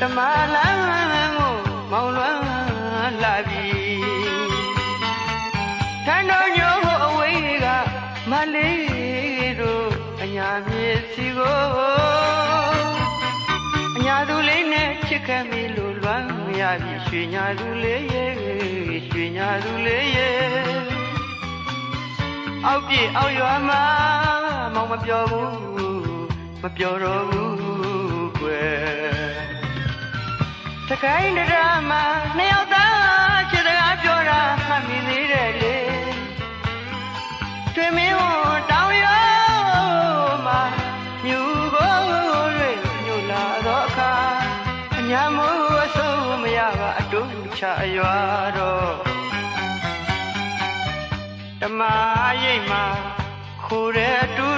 ဓမ္မလမ်းကိုမောင်လွမ်းလာပြီထန်တော်ညို့အဝေးကမလေးတို့အညာမျက်စီကိုအညာသူလေးနဲ့ချစ်ခဲ့မိလို့လွမ်းမရပြီရွှေညာသူလေးရဲ့ရွှေညာသူလေးရဲ့အောက်ပြေအောက်ရွာမှာမောင်မပြောဘူးမပြောတော့ဘူးကွယ်တ ခိုင်းတရမှာနှစ်ယောက်သားချစ်စကားပြောတာမှတ်မိသေးတယ်လေတွေ့မင်းဝန်တောင်းရမှာမြူကိုတွေညူလာတော့အခါအညာမို့အစိုးမရပါအတူချရွာတော့ဓမ္မရိပ်မှာခိုးတဲ့အတူတူ